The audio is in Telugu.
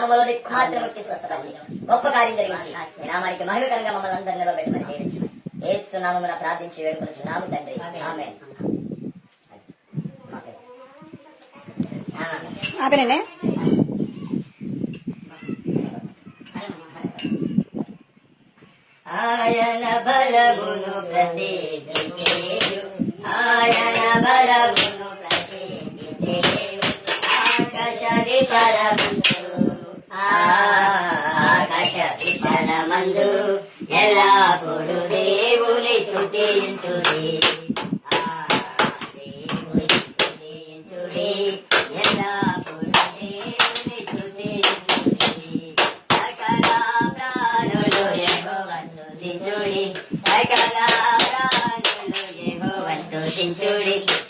నామములో నీకు మాత్రం ముట్టి స్వస్థపరిచి గొప్ప కార్యం జరిగించి నీ నామానికి మహిమకరంగా మమ్మల్ని అందరినీ నిలబెట్టమని దీవించు ఏసు నామమున ప్రార్థించి వేడుకొనొచ్చు నాము తండ్రి. ఆమె ఆపేనండి. ఆయన బలమును ప్రసిద్ధి చేయు ఆయన బలమును ప్రసిద్ధి చేయు ఆకాశ విశాలమందు శక్తి విశాలమందు ఎల్లప్పుడు దేవుని స్తుతించుడి? Thank you.